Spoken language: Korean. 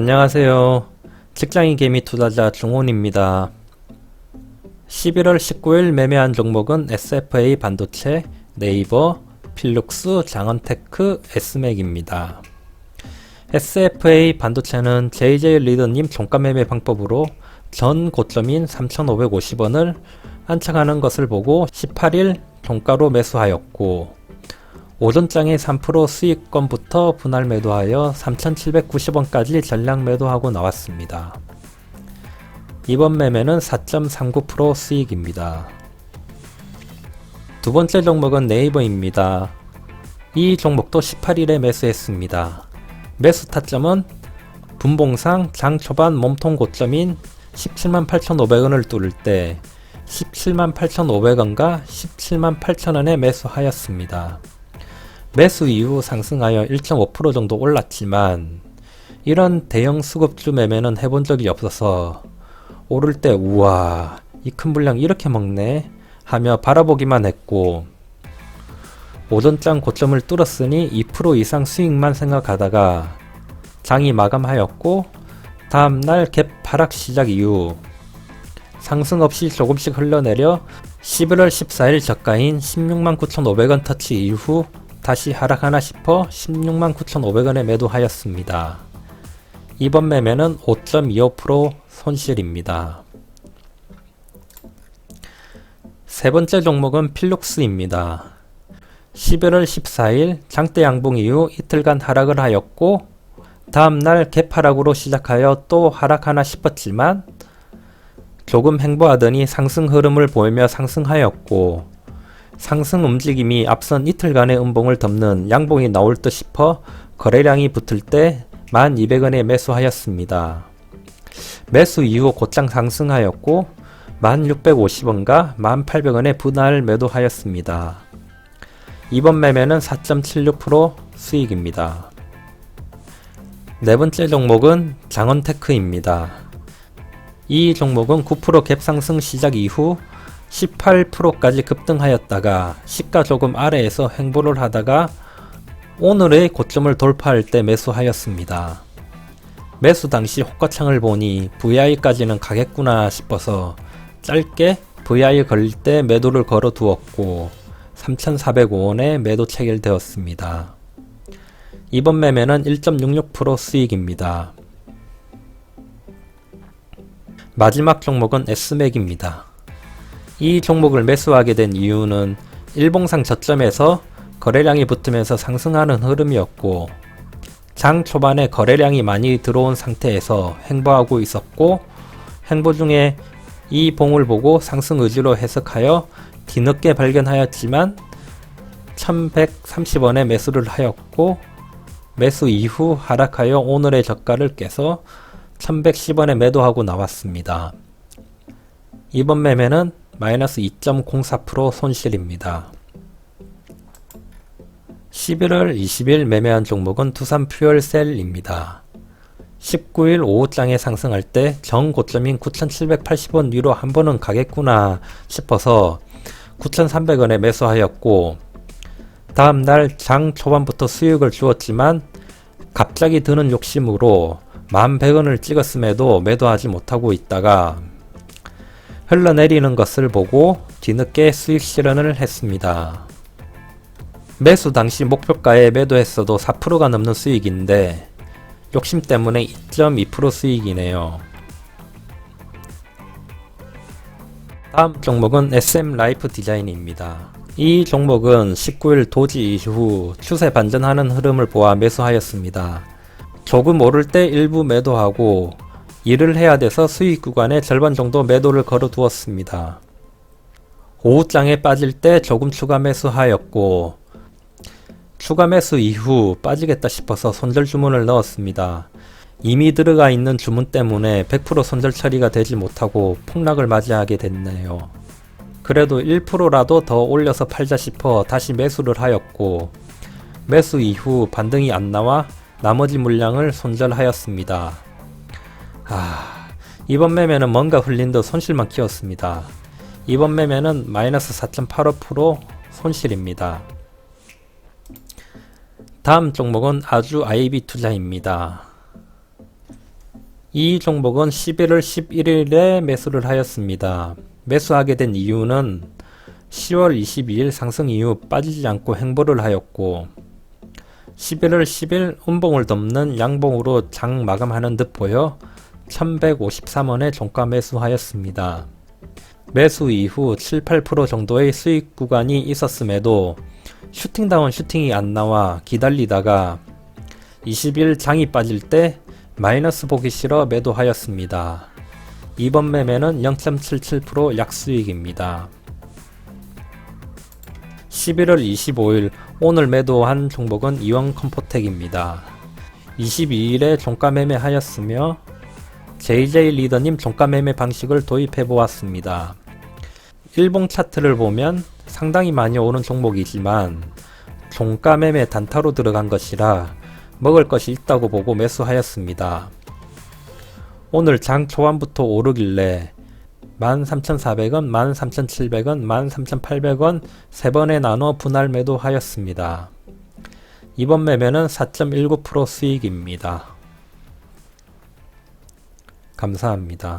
안녕하세요. 직장인 개미 투자자 중훈입니다. 11월 19일 매매한 종목은 SFA 반도체, 네이버, 필룩스, 장원테크, S맥입니다. SFA 반도체는 JJ 리더님 종가 매매 방법으로 전 고점인 3,550원을 안착하는 것을 보고 18일 종가로 매수하였고 오전장에 3% 수익권부터 분할 매도하여 3,790원까지 전량 매도하고 나왔습니다. 이번 매매는 4.39% 수익입니다. 두 번째 종목은 네이버입니다. 이 종목도 18일에 매수했습니다. 매수 타점은 분봉상 장 초반 몸통 고점인 17만 8,500원을 뚫을 때 17만 8,500원과 17만 8,000원에 매수하였습니다. 매수 이후 상승하여 1.5% 정도 올랐지만 이런 대형 수급주 매매는 해본 적이 없어서 오를 때 우와 이 큰 분량 이렇게 먹네 하며 바라보기만 했고 오전장 고점을 뚫었으니 2% 이상 수익만 생각하다가 장이 마감하였고 다음날 갭 하락 시작 이후 상승 없이 조금씩 흘러내려 11월 14일 저가인 16만 9,500원 터치 이후 다시 하락하나 싶어 16만 9,500원에 매도하였습니다. 이번 매매는 5.25% 손실입니다. 세 번째 종목은 필룩스입니다. 11월 14일 장대 양봉 이후 이틀간 하락을 하였고 다음날 갭하락으로 시작하여 또 하락하나 싶었지만 조금 행보하더니 상승 흐름을 보이며 상승하였고 상승 움직임이 앞선 이틀간의 음봉을 덮는 양봉이 나올 듯 싶어 거래량이 붙을 때 1200원에 매수하였습니다. 매수 이후 곧장 상승하였고 1650원과 1800원에 분할 매도하였습니다. 이번 매매는 4.76% 수익입니다. 네 번째 종목은 장원테크입니다. 이 종목은 9% 갭 상승 시작 이후 18%까지 급등하였다가 시가 조금 아래에서 행보를 하다가 오늘의 고점을 돌파할 때 매수하였습니다. 매수 당시 호가창을 보니 VI까지는 가겠구나 싶어서 짧게 VI 걸릴 때 매도를 걸어 두었고 3,405원에 매도 체결되었습니다. 이번 매매는 1.66% 수익입니다. 마지막 종목은 S맥입니다. 이 종목을 매수하게 된 이유는 일봉상 저점에서 거래량이 붙으면서 상승하는 흐름이었고 장 초반에 거래량이 많이 들어온 상태에서 행보하고 있었고 행보 중에 이 봉을 보고 상승 의지로 해석하여 뒤늦게 발견하였지만 1130원에 매수를 하였고 매수 이후 하락하여 오늘의 저가를 깨서 1110원에 매도하고 나왔습니다. 이번 매매는 마이너스 2.04% 손실입니다. 11월 20일 매매한 종목은 두산 퓨얼셀입니다. 19일 오후장에 상승할 때 정고점인 9,780원 위로 한 번은 가겠구나 싶어서 9,300원에 매수하였고 다음날 장 초반부터 수익을 주었지만 갑자기 드는 욕심으로 1100원을 찍었음에도 매도하지 못하고 있다가 흘러내리는 것을 보고 뒤늦게 수익 실현을 했습니다. 매수 당시 목표가에 매도했어도 4%가 넘는 수익인데 욕심 때문에 2.2% 수익이네요. 다음 종목은 SM 라이프 디자인입니다. 이 종목은 19일 도지 이후 추세 반전하는 흐름을 보아 매수하였습니다. 조금 오를 때 일부 매도하고 일을 해야 돼서 수익 구간의 절반 정도 매도를 걸어 두었습니다. 오후장에 빠질 때 조금 추가 매수하였고 추가 매수 이후 빠지겠다 싶어서 손절 주문을 넣었습니다. 이미 들어가 있는 주문 때문에 100% 손절 처리가 되지 못하고 폭락을 맞이하게 됐네요. 그래도 1%라도 더 올려서 팔자 싶어 다시 매수를 하였고 매수 이후 반등이 안 나와 나머지 물량을 손절하였습니다. 아, 이번 매매는 뭔가 흘린 듯 손실만 키웠습니다. 이번 매매는 마이너스 4.85% 손실입니다. 다음 종목은 아주 IB 투자입니다. 이 종목은 11월 11일에 매수를 하였습니다. 매수하게 된 이유는 10월 22일 상승 이후 빠지지 않고 행보를 하였고 11월 10일 운봉을 덮는 양봉으로 장 마감하는 듯 보여 1153원에 종가 매수하였습니다. 매수 이후 7, 8% 정도의 수익 구간이 있었음에도 슈팅다운 슈팅이 안 나와 기다리다가 20일 장이 빠질 때 마이너스 보기 싫어 매도하였습니다. 이번 매매는 0.77% 약수익입니다. 11월 25일 오늘 매도한 종목은 이원 컴포텍입니다. 22일에 종가 매매하였으며 JJ 리더님 종가 매매 방식을 도입해 보았습니다. 일봉 차트를 보면 상당히 많이 오른 종목이지만 종가 매매 단타로 들어간 것이라 먹을 것이 있다고 보고 매수하였습니다. 오늘 장 초반부터 오르길래 13,400원, 13,700원, 13,800원 세 번에 나눠 분할 매도하였습니다. 이번 매매는 4.19% 수익입니다. 감사합니다.